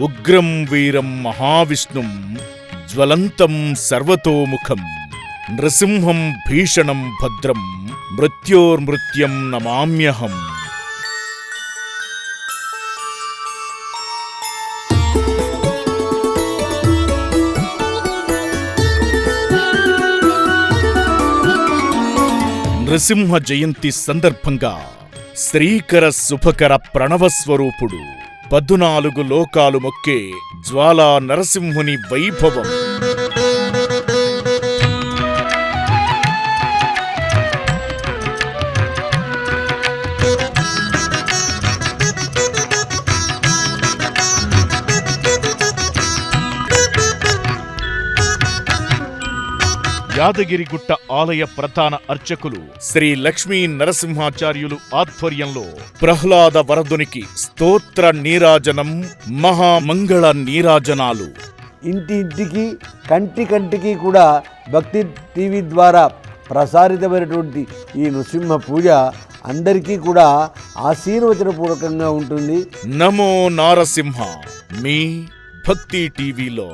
ఉగ్రం వీరం మహావిష్ణుం జ్వలంతం సర్వతోముఖం నృసింహం భీషణం భద్రం మృత్యోర్మృత్యం నమామ్యహం. నృసింహ జయంతి సందర్భంగా శ్రీకర శుభకర ప్రణవస్వరూపుడు పద్నాలుగు లోకాలు మొక్కే జ్వాలా నరసింహుని వైభవం. యాదగిరిగుట్ట ఆలయ ప్రధాన అర్చకులు శ్రీ లక్ష్మీ నరసింహాచార్యులు ఆధ్వర్యంలో ప్రహ్లాద వరదునికి స్తోత్ర నీరాజనం మహామంగళ నీరాజనాలు. ఇంటి ఇంటికి కంటి కంటికి కూడా భక్తి టీవీ ద్వారా ప్రసారితమైనటువంటి ఈ నృసింహ పూజ అందరికీ కూడా ఆశీర్వచనపూర్వకంగా ఉంటుంది. నమో నారసింహ మీ భక్తి టీవీలో.